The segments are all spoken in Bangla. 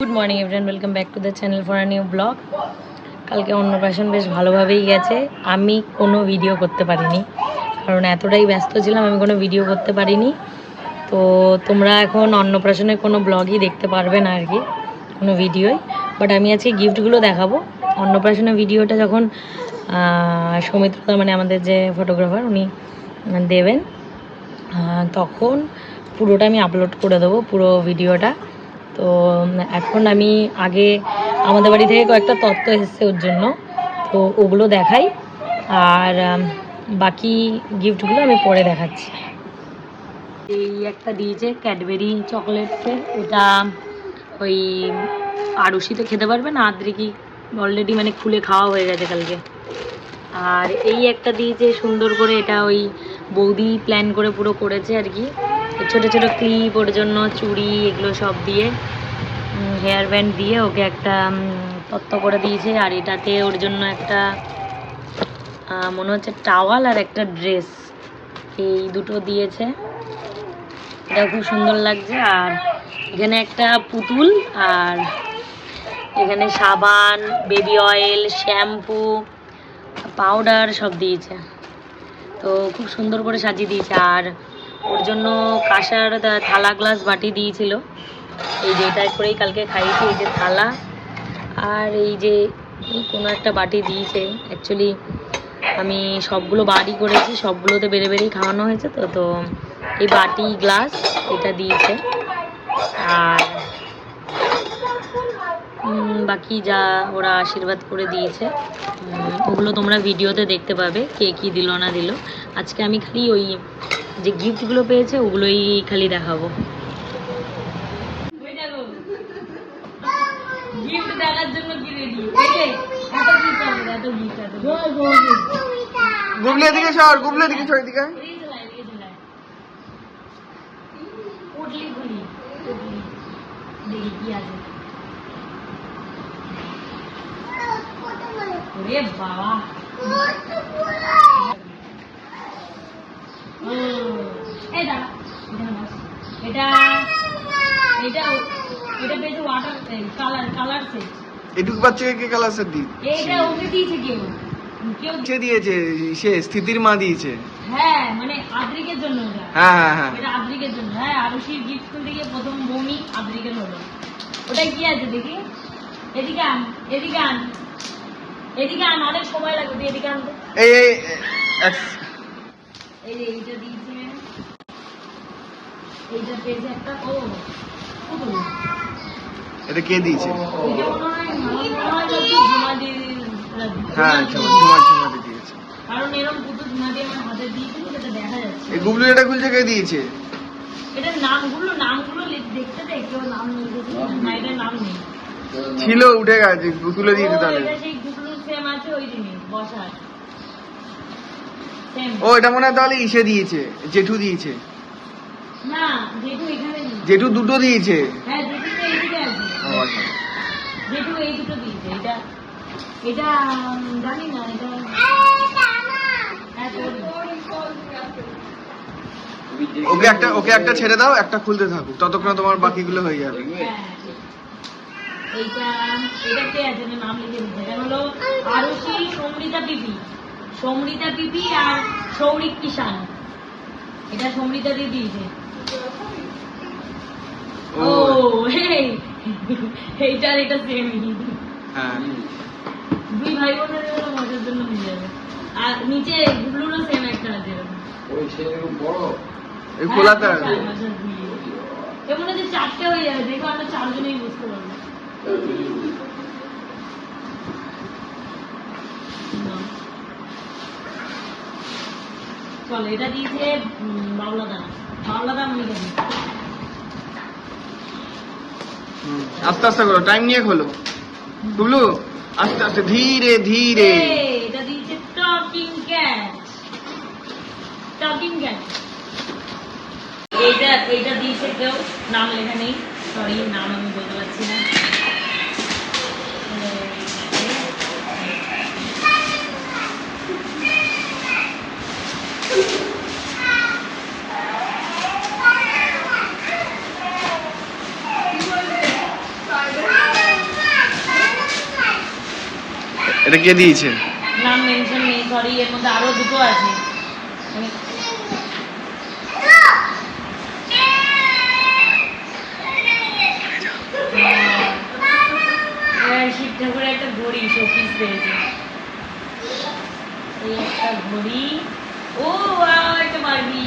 Good morning everyone welcome back to the channel for a new vlog কালকে অন্নপ্রাশন বেশ ভালোভাবেই গেছে। আমি কোনো ভিডিও করতে পারিনি। কারণ এতটাই ব্যস্ত ছিলাম আমি কোনো ভিডিও করতে পারিনি। তো তোমরা এখন অন্নপ্রাশনের কোনো ব্লগই দেখতে পারবে না আর কি কোনো ভিডিওই বাট আমি আজকে গিফটগুলো দেখাবো। অন্নপ্রাশনের ভিডিওটা যখন আহ, সৌমিত্রদা মানে আমাদের যে ফটোগ্রাফার উনি দেবেন তখন পুরোটা আমি আপলোড করে দেবো পুরো ভিডিওটা তো এখন আমি আগে আমাদের বাড়ি থেকে কয়েকটা তত্ত্ব এসেছে ওর জন্য, তো ওগুলো দেখাই। আর বাকি গিফটগুলো আমি পরে দেখাচ্ছি। এই একটা দিয়েছে ক্যাডবেরি চকলেটসের এটা ওই আরুষি তো খেতে পারবে না আদ্রিকি অলরেডি মানে খুলে খাওয়া হয়ে গেছে কালকে। আর এই একটা দিয়েছে সুন্দর করে, এটা ওই বৌদি প্ল্যান করে পুরো করেছে আর কি। ছোট ছোট ক্লিপ ওর জন্য চুড়ি এগুলো সব দিয়ে হেয়ার ব্যান্ড দিয়ে ওকে একটা তত্ত্ব করে দিয়েছে। আর এটাতে ওর জন্য একটা মনে হচ্ছে টাওয়াল আর একটা ড্রেস এই দুটো দিয়েছে। এটা খুব সুন্দর লাগছে। আর এখানে একটা পুতুল আর এখানে সাবান বেবি অয়েল শ্যাম্পু পাউডার সব দিয়েছে। তো খুব সুন্দর করে সাজিয়ে দিয়েছে। আর ওর জন্য কাঁসার থালা গ্লাস বাটি দিয়েছিল। এই যে এটাই করেই কালকে খাইয়েছি, এই যে থালা। আর এই যে কোনো একটা বাটি দিয়েছে। অ্যাকচুয়ালি আমি সবগুলো বাড়ি করেছি, সবগুলোতে বেড়ে বেড়েই খাওয়ানো হয়েছে তো তো এই বাটি গ্লাস এটা দিয়েছে। আর বাকি যা ওরা আশীর্বাদ করে দিয়েছে ওগুলো তোমরা ভিডিওতে দেখতে পাবে কে কি দিল না দিল। আজকে আমি খালি ওই যে গিফটগুলো পেয়েছে ওগুলোই খালি দেখাবো। গিফট দেখার জন্য কি রেডি এত গিফট হবে এত গিফট এত গুবলি এদিকে সর গুবলি এদিকে সর এদিকে উঠলি খুলি দেখি কি আছে। ওরে বাবা। ও, এই দাঁড়া, এখানে বস। এটা এটা এটা পেয়েছে ওয়াটার কালার কালার সেট এটুকু বাচ্চাকে কে কালার সেট দি এটা ওকে দিয়েছে কেউ কেউ সে দিয়েছে? সে স্থিতির মা দিয়েছে। হ্যাঁ মানে আদ্রিকের জন্য হ্যাঁ হ্যাঁ হ্যাঁ। এটা আদ্রিকের জন্য। হ্যাঁ আরুষির গিফট খুলতে গিয়ে প্রথম বমি আদ্রিকের হলো। কি আছে দেখি? এদিকে আন এদিকে আন। এদিকে আন অনেক সময় লাগবে তুই এদিকে আন তো। এই এই এই যে এইটা দিয়েছে এইটা পেয়েছে একটা ও। এটা কে দিয়েছে? এটা হয় আমার যদি ঝুমা দিয়ে ঝুমা ঝুমা ঝুমাতে দিয়েছে। কারণ এরকম পুতুল ঝুমা দিয়ে আমার হাতে দিয়েছিল সেটা দেখা যাচ্ছে। এই গুবলু এটা খুলছে কে দিয়েছে? এটার নামগুলো নামগুলো দেখতে দে কেউ নাম লিখেছে নাম নেই। ছিল উঠে গেছে তুলে দিয়েছে তাহলে এটা সেই গুগলুর সেম আছে ওই ও এটা মনে হয় তাহলে ইসে দিয়েছে জেঠু দিয়েছে। না জেঠু এখানে জেঠু দুটো দিয়েছে। হ্যাঁ জেঠু তো এইদিকে আছে। আচ্ছা। জেঠু এই দুটো দিয়েছে এটা এটা জানি না এটা হ্যাঁ, ওকে একটা ওকে একটা ছেড়ে দাও একটা খুলতে থাকুক ততক্ষণ তোমার বাকিগুলো হয়ে যাবে। হ্যাঁ। এইটা এটা কে আছে? নাম লিখে দিচ্ছে। এটা হলো আরুষি সমৃতা পিপি সমৃতা পিপি আর সৌরিক কিষান এটা সমৃতা দিয়েছে ও এইটার এটা সেম হ্যাঁ দুই ভাই বোনের হলো মজার জন্য মিলে যাবে। আর নিচে সেম একটা আছে খোলাতে হ্যাঁ, মনে চারটে হয়ে যাবে। দেখো আমরা চারজনেই বুঝতে পারব। চল এটা দিয়েছে আস্তে আস্তে করো টাইম নিয়ে খোলো। গুবলু আস্তে আস্তে ধীরে ধীরে। এটা দিয়েছে টকিং ক্যাট টকিং ক্যাট এইটা এইটা দিয়েছে কেউ নাম লেখা নেই। সরি নাম আমি বলতে পারছি না। এটা কে দিয়েছে? নাম মেনশন নেই সরি এর মধ্যে আরও দুটো আছে। হ্যাঁ, শিব একটা ঘড়ি শোপিস পেয়েছে। এই একটা ঘড়ি। ও একটা বারবি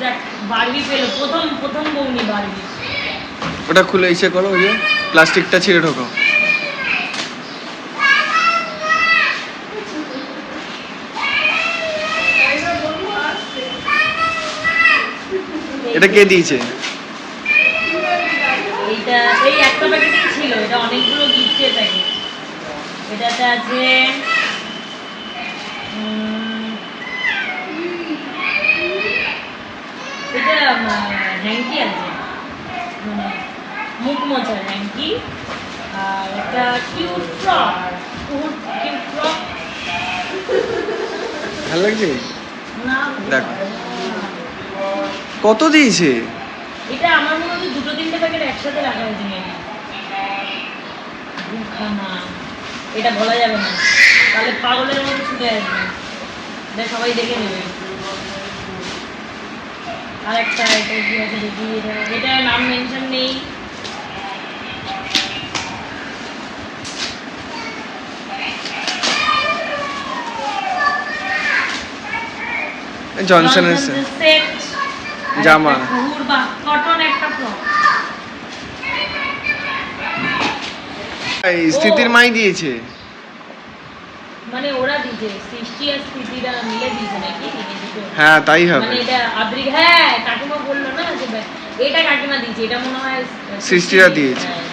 দেখ বারবি পেল প্রথম প্রথম বৌনি বারবি ওটা খুলে ইসে করো ওই যে প্লাস্টিকটা ছিঁড়ে ঢোকো এটা কে দিয়েছে? এইটা এই একটা প্যাকেটই ছিল এটা অনেকগুলো গিফটের প্যাকেট এটাতে আছে এটা হ্যাঙ্কি আছে। মানে মুখ হ্যাঙ্কি আর একটা কিউট ফ্রক কিউট ফ্রক ভালো লাগছে? না। দেখো। কত দিয়েছে? এটা আমার মনে হচ্ছে দুটো তিনটে প্যাকেট একসাথে রাখা হয়েছে এটা বলা যাবে না। তাহলে পাগলের মতো ছুটে আসবে। এটা সবাই দেখে নেবে। আর একটা এটা কি আছে দেখি এটা নাম মেনশন নেই। সেট জামা। স্থিতির মাই দিয়েছে। মানে ওরা দিছে সৃষ্টি আর স্থিতিরা মিলে দিছে নাকি? হ্যাঁ তাই হবে। মানে এটা আদ্রিক হ্যাঁ কাকিমা বলল না যে এটা কাকিমা দিয়েছে এটা মনে হয় সৃষ্টিরা দিয়েছে। হ্যাঁ।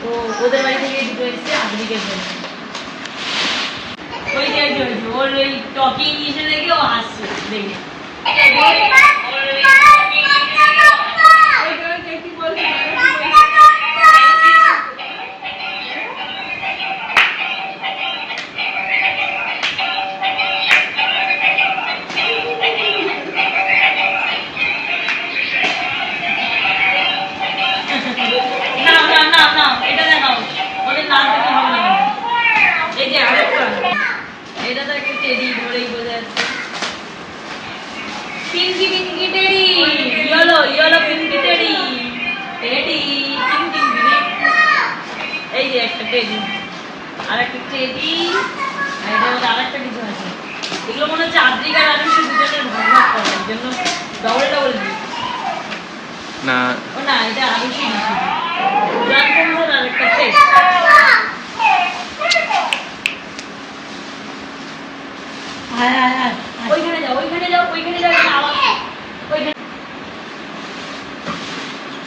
তো ওদের বাড়ি থেকে দুটো এসেছে আদ্রিকের জন্য ওই যে ওর ওই টকিং ইসে দেখে ও হাসছে দেখে। না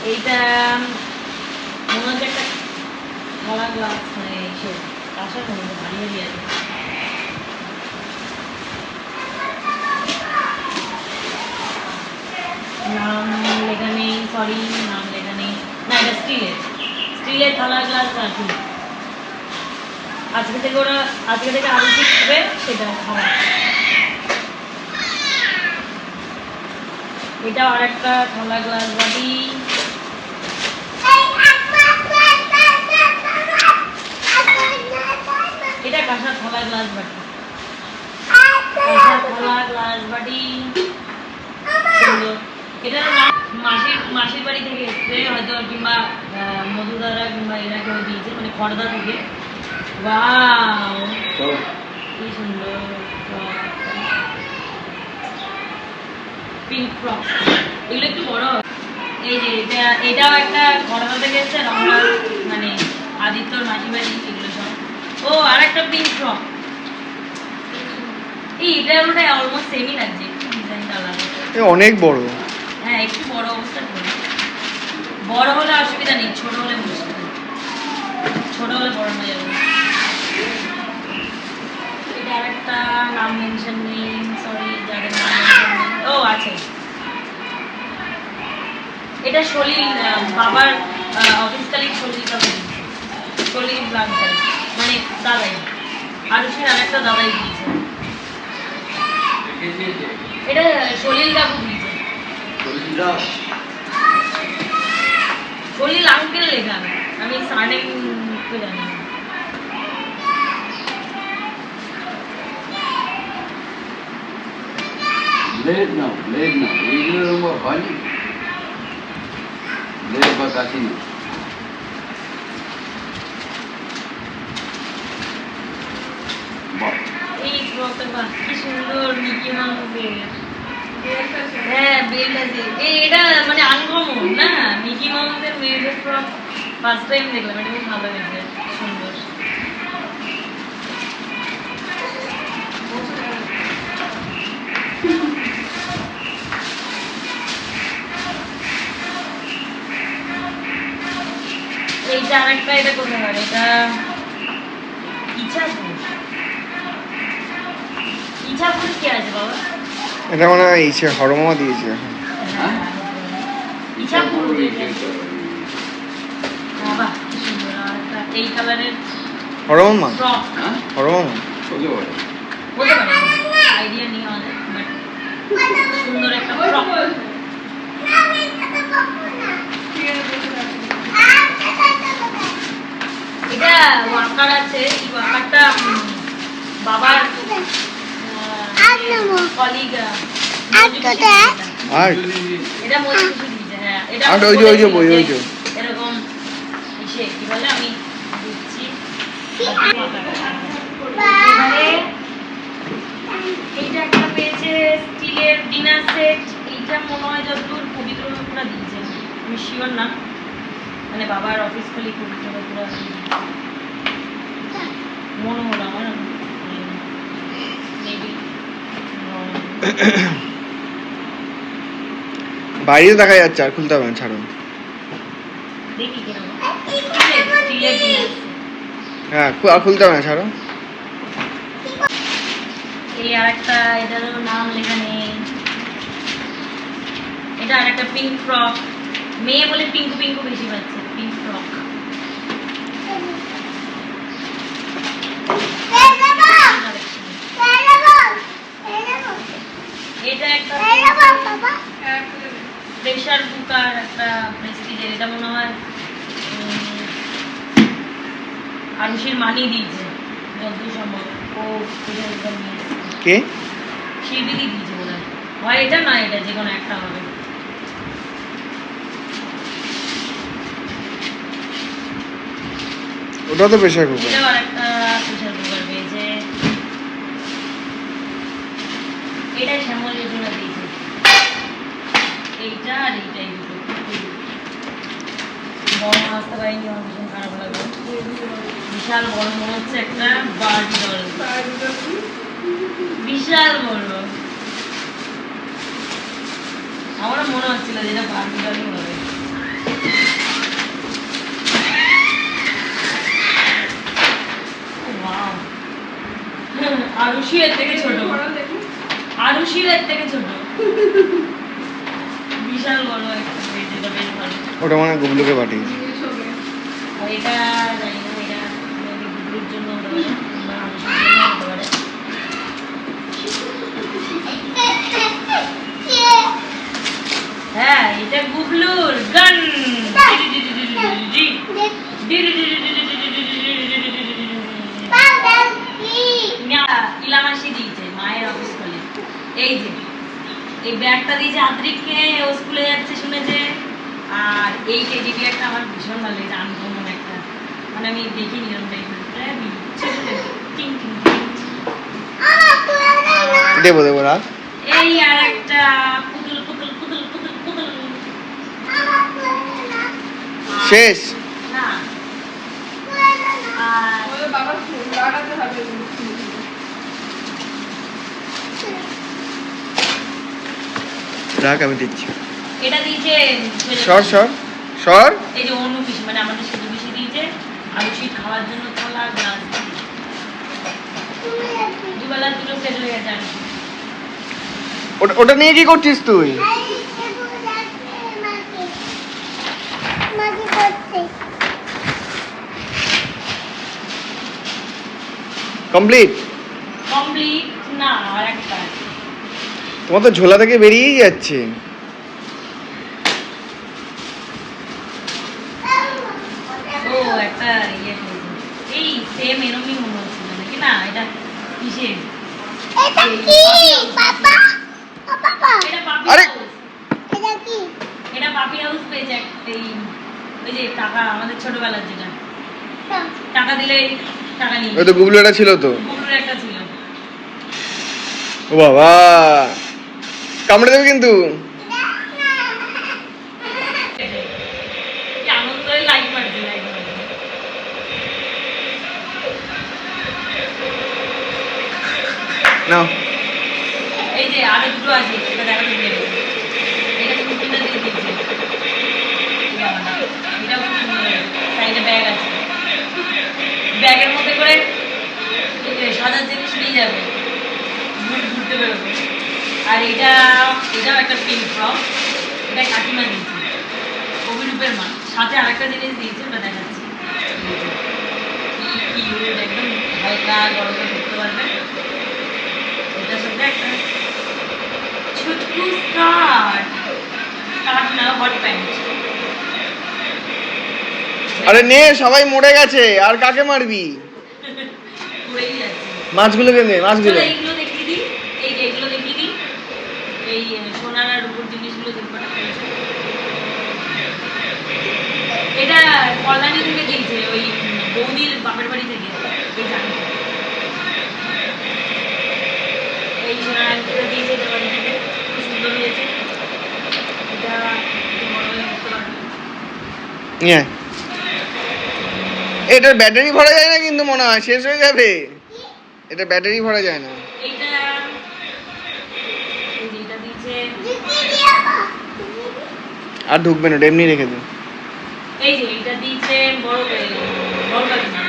এইটা, মনে হচ্ছে একটা ধরা গ্লাস মানে সে কাঁসার মনে হচ্ছে ভারী আছে নাম লেখা নেই সরি নাম লেখা নেই। না, এটা স্টিলের স্টিলের থালা গ্লাস রাখি আজকে থেকে ওরা, আজকে থেকে আলু শিখবে সেটা খাওয়া। এটা আর একটা থালা গ্লাস বাটি থালা গ্লাস বাটি থালা গ্লাস বাটি এটা মাসির মাসির বাড়ি থেকে এসছে হয়তো কিংবা মধুদারা কিংবা এরা কেউ দিয়েছে মানে খড়দা থেকে কি সুন্দর পিঙ্ক ফ্রক এগুলো একটু বড়। এই যে এটা এটাও একটা খড়দা থেকে এসছে রমনা মানে আদিত্যর মাসি বাড়ি। সব ও আর একটা পিঙ্ক ফ্রক এই এটা ওটা অলমোস্ট সেমই লাগছে ডিজাইনটা আলাদা এ অনেক বড়। হ্যাঁ একটু বড় অবস্থা বড় হলে অসুবিধা নেই ছোট হলে মুশকিল। ছোট হলে পড়ানো যাবে। এটা আরেকটা নাম মেনশন নেই সরি যাদের নাম mention ও আছে। এটা সলিল আহ, বাবার অফিস কালিক কাকু সলিল ব্লাড মানে দাদাই। আরুষের আর একটা দাদাই দিয়েছে। এটা সলিল কাকু দিয়েছে। সলিল আঙ্কেল লেখা আমি জানি হয়নি। না এই বাহ কি সুন্দর মিকি মাউসের। হ্যাঁ বেল্ট আছে এটা মানে আনকমন না? মিকি মাউসের মেয়েদের ফ্রক ফার্স্ট টাইম দেখলাম এটা খুব ভালো হয়েছে সুন্দর। এইটা আরেকটা এটা কোথায় হয় এটা হরমামা ফ্রক হ্যাঁ আইডিয়া নেই আমাদের সুন্দর একটা এটা ওয়াকার আছে এই ওয়াকারটা উম, বাবার কলিগ আর এটা মজুরি হ্যাঁ এটা আর ওই যে, ওই যে বই, ওই যে। এরকম ইসে কি বলে আমি এইটা একটা পেয়েছে স্টিলের ডিনার সেট এইটা মনে হয় যতদূর পবিত্র বাবুরা দিয়েছে আমি শিওর না মানে বাবার অফিস খুলি পবিত্র বাবুরা মনে হলো আমার মেবি বাইরে দেখা যাচ্ছে আর খুলতে হবে না ছাড়ো দেখি কীরকম স্টিলের ডিনার হ্যাঁ আর খুলতে হবে না ছাড়ো এই আরেকটা এটারও নাম লেখা নেই। এটা আরেকটা পিঙ্ক ফ্রক মেয়ে বলে পিঙ্কু পিঙ্কু বেশি পাচ্ছে পিঙ্ক ফ্রক এটা একটা প্রেশার কুকার একটা প্রেস্টিজের এটা মনে হয় উম, মানি দিয়েছে যতদূর সম্ভব। ও কে? শিরবিলি দিয়েছে বোধ হয়। হয় এটা নয় এটা যে কোনো একটা হবে। ওটা তো প্রেশার কুকার। প্রেশার কুকার পেয়েছে এটা শ্যামল যোজনা দিয়েছে। এইটা আর বড় আসতে পারিনি আমার ভীষণ খারাপ বিশাল হচ্ছে একটা বিশাল আমারও মনে হচ্ছিল যে এটা বার্ড ডলই হবে. আরুষি এর থেকে ছোট। আরুষিও এর থেকে ছোট। বিশাল বড় একটা বেশ ভালো। ওটা মানে গুবলুকে পাঠিয়েছে। আর এটা জানি না এটা maybe জন্য হতে পারে কিংবা আরুষির জন্য হতে পারে। হ্যাঁ এটা গান। ইলামাসি এই যে এই ব্যাগটা দিয়েছে আদ্রিককে ও স্কুলে যাচ্ছে শুনেছে আর এই টেডি বিয়ারটা আমার ভীষণ ভালো লেগেছে আনকমন একটা। মানে আমি দেখিনি এরকম টাইপের। দেবো দেবো এই আর একটা পুতুল পুতুল পুতুল পুতুল পুতুল। শেষ। না। আর রাখ আমি দিচ্ছি। এটা দিয়েছে সর সর সর। এই যে অনু পিসি মানে আমাদের সেজু পিসি দিয়েছে আলু শীত খাওয়ার জন্য থালা গ্লাস। দুবেলা দুটো সেট হয়ে গেছে ওটা ওটা নিয়ে কি করছিস তুই? কমপ্লিট? কমপ্লিট? না আর একটা। তোমার তো ঝোলা থেকে বেরিয়েই যাচ্ছে। এটা পাপি আরে! হাউস এটা পাপি হাউস পেয়েছে এক- এই ওই যে টাকা আমাদের ছোটবেলার যেটা। টাকা দিলে টাকা নিয়ে ওই তো গুবলুটা ছিল তো। একটা ছিল। ও বাবা! কামড়ে দেবে কিন্তু। নাও। এই যে আরও দুটো আছে দেখা এটা দিয়ে খুব সুন্দর সাইডে ব্যাগ আছে। ব্যাগের মধ্যে করে সাজার জিনিস নিয়ে যাবে। ঘুরতে বেরোবে। আর এটা এটাও একটা ফ্রক এটা কাকিমা দিয়েছে। অভিরূপের মা। সাথে আরেকটা জিনিস দিয়েছে ওটা দেখাচ্ছি। কি একদম হালকা গরমে ঘুরতে পারবে। এটার সাথে একটা ছোট্ট স্কার্ট স্কার্ট না হট প্যান্ট আরে নে সবাই মরে গেছে আর কাকে মারবি? মাছগুলোকে নে মাছগুলো চলো এইগুলো দেখিয়ে দিই এই যে এগুলো দেখিয়ে দিই এই আহ, সোনার আর রূপোর জিনিসগুলো যে কটা পেয়েছে এটা কল্যাণী থেকে দিয়েছে ওই বৌদির বাপের বাড়ি থেকে এই জানি। এই সোনার দিয়েছে এটা বাড়ি থেকে খুব সুন্দর হয়েছে। এটা একটু বড় উঠতে পারবে। নিয়ে আয়। এটার ব্যাটারি ভরা যায় না কিন্তু মনে হয় শেষ হয়ে যাবে। এটা ব্যাটারি ভরা যায় না। আর ঢুকবে না এমনি রেখে দিন। এই যে এটা দিয়েছে বড় বড় কাকিমা।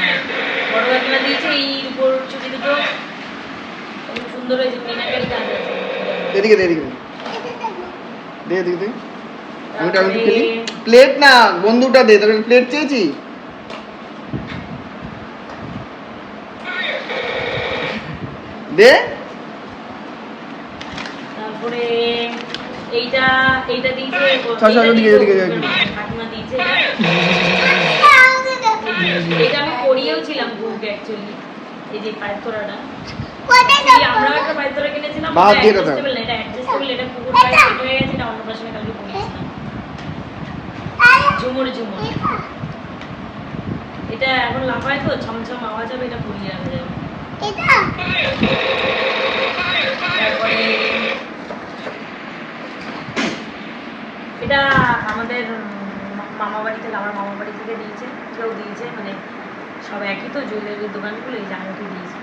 বড় কাকিমা দিয়েছে এই উপর চুটি দুটো। সুন্দর হয়েছে মিনাকারি কাজ আছে এদিকে এদিকে দে। দে দে। আমি ওটা খেলি প্লেট না বন্ধুটা দে তোর প্লেট চেয়েছি দে। তারপরে এইটা এইটা দিয়েছে চল, চল, ওদিকে, ওদিকে, এটা আমি পরিয়েও ছিলাম বুক অ্যাকচুয়ালি এই যে একটা কিনেছিলাম বাদ দিয়ে কথা। এটা অ্যাডজাস্টেবল এটা কুকুর হয়ে গেছে এটা অন্নপ্রাশনে কালকে পরিয়েছিলাম ঝুমুর ঝুমুর। এটা। এখন লাফায় তো ছমছম আওয়াজ হবে এটা পরিয়ে রাখা যাবে তারপরে এটা আমাদের মামা বাড়ি থেকে আমার মামা বাড়ি থেকে দিয়েছে কেউ দিয়েছে মানে সব একই তো জুয়েলারির দোকানগুলো এই জামাটি দিয়েছে।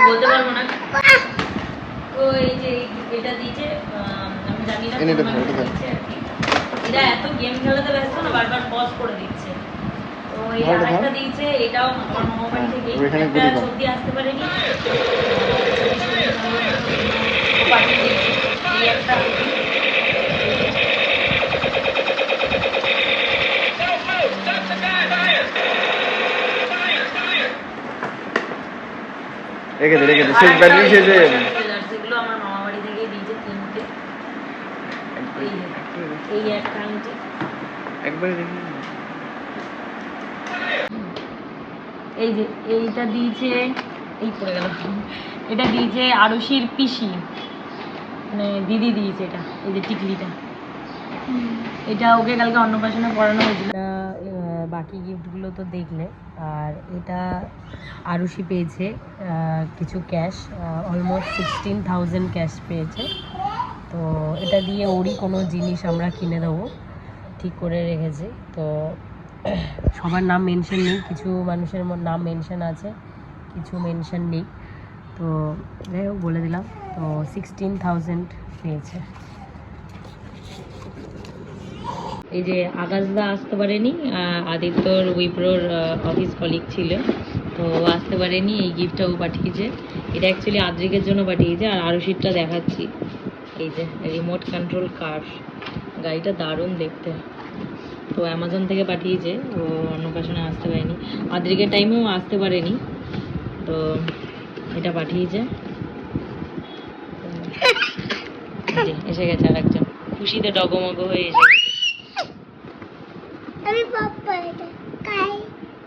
বলতে পারব না। তো এই যে এটা দিয়েছে আমি জানি না। এরা এত গেম খেলাতে ব্যস্ত না বারবার পজ করে দিচ্ছে। তো এই আরেকটা দিয়েছে এটাও আমার মামা বাড়ি থেকে হ্যাঁ, একটা আসতে পারেনি। পাঠিয়ে দিয়েছে এই একটা রেখে দে রেখে দে শেষ ব্যাটারি শেষ হয়ে যাবে। সেগুলো আমার মামা বাড়ি থেকেই দিয়েছে তিনটে। এই যে, একটা আংটি। একবারে রেখে এই যে এইটা দিয়েছে এই পড়ে গেল। এটা দিয়েছে আরুষির পিসি। মানে দিদি দিয়েছে এটা এই যে টিকলিটা। এটা ওকে কালকে অন্নপ্রাশনে পড়ানো হয়েছিল। বাকি গিফটগুলো তো দেখলে। আর এটা আরুষি পেয়েছে কিছু cash almost sixteen thousand cash পেয়েছে। তো এটা দিয়ে ওরই কোনো জিনিস আমরা কিনে দেবো, ঠিক করে রেখেছি। তো সবার নাম মেনশন নেই, কিছু মানুষের নাম মেনশন আছে, কিছু মেনশন নেই। তো যাই বলে দিলাম। তো সিক্সটিন থাউজেন্ড পেয়েছে। এই যে আকাশদা আসতে পারেনি আদিত্যর, উইপ্রোর অফিস কলিগ ছিল। তো আসতে পারেনি, এই গিফটটা ও পাঠিয়েছে। এটা অ্যাকচুয়ালি আদ্রিকের জন্য পাঠিয়েছে, আর আরও সিটটা দেখাচ্ছি। এই যে রিমোট কন্ট্রোল কার গাড়িটা দারুণ দেখতে। তো অ্যামাজন থেকে পাঠিয়েছে, ও অন্নপ্রাশনে আসতে পারেনি। আদ্রিকের টাইমেও আসতে পারেনি। তো এটা পাঠিয়েছে। এসে গেছে আর একজন খুশিতে ডগমগ হয়ে এসে গেছে আমি পাপ্পা এটা কাই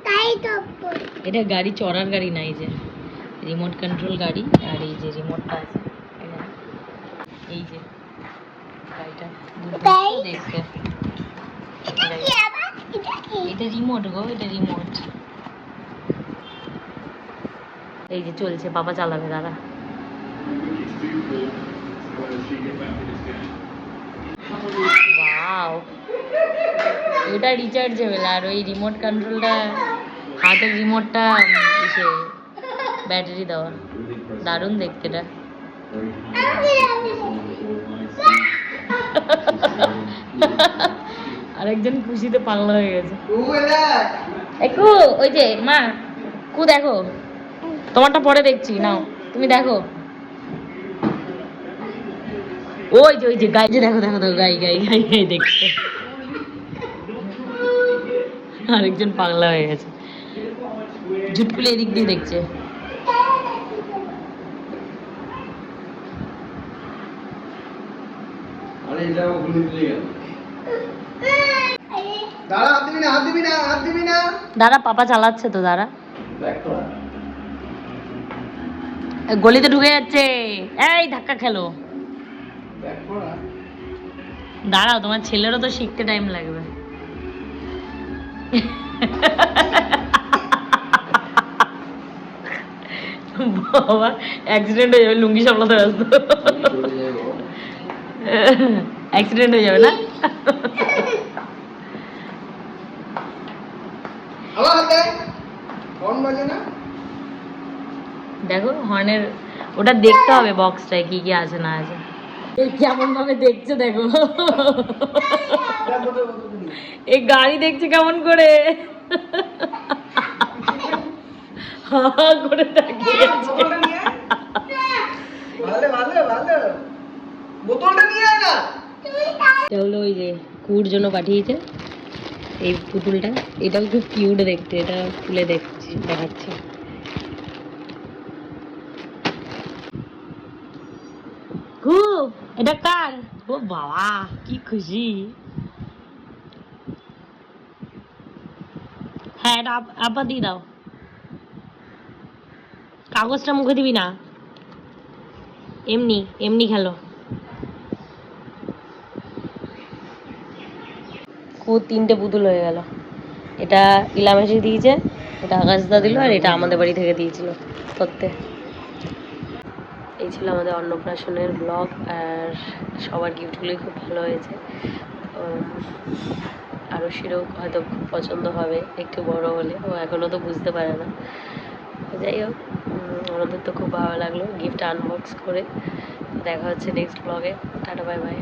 কাই টপ্পর এটা গাড়ি চড়ার গাড়ি নাই যে রিমোট কন্ট্রোল গাড়ি আর এই যে রিমোটটা আছে। এই যে গাড়িটা দেখতে। এটা রিমোট গো এটা রিমোট এই যে চলছে বাবা চালাবে দাদা। এটা রিচার্জেবল আর ওই রিমোট কন্ট্রোলটা হাতের রিমোটটা ইসে ব্যাটারি দেওয়া। দারুণ দেখতে এটা। আমি আমি আরেকজন খুশিতে পাগলা হয়ে গেছে। একু ওই যে, মা, কু দেখো। তোমারটা পরে দেখছি, নাও, তুমি দেখো। ওই যে ওই যে, গাই যে দেখো দেখো দেখো, গাই গাই গাই গাই দেখছে আরেকজন পাগলা হয়ে গেছে। ঝুটকুলে এদিক দিয়ে দেখছে দাঁড়া পাপা চালাচ্ছে তো তো। গলিতে ঢুকে যাচ্ছে। এই ধাক্কা খেলো। দাঁড়াও তোমার ছেলেরও তো শিখতে টাইম লাগবে। বাবা অ্যাক্সিডেন্ট হয়ে যাবে লুঙ্গি সামলাতে ব্যস্ত। অ্যাক্সিডেন্ট হয়ে যাবে না? দেখো হর্নের ওটা দেখতে হবে বক্সটায় কি কি আছে না আছে। কেমন ভাবে দেখছে দেখো। এই গাড়ি দেখছে কেমন করে? হা হা করে তাকিয়ে আছে। বোতলটা নিয়ে আয়। ভালো ভালো ভালো। বোতলটা নিয়ে আয় না। এটা হলো ওই যে কুর জন্য পাঠিয়েছে। এই পুতুলটা। এটাও খুব কিউট দেখতে। এটা তুলে দেখছি দেখাচ্ছি। খুব এটা কার? ও বাবা কি খুশি। হ্যাঁ এটা আপ- আপা দিয়ে দাও। কাগজটা মুখে দিবি না। এমনি এমনি খেলো। খুব তিনটে পুতুল হয়ে গেল। এটা ইলামেশি দিয়েছে, এটা আকাশদা দিল আর এটা আমাদের বাড়ি থেকে দিয়েছিল করতে এই ছিল আমাদের অন্নপ্রাশনের ব্লগ আর সবার গিফটগুলোই খুব ভালো হয়েছে। আরও শিরও হয়তো খুব পছন্দ হবে, একটু বড় হলে। ও এখনও তো বুঝতে পারে না। যাই হোক। আমাদের তো খুব ভালো লাগল গিফট আনবক্স করে। দেখা হচ্ছে নেক্সট ব্লগে টাটা বাই বাই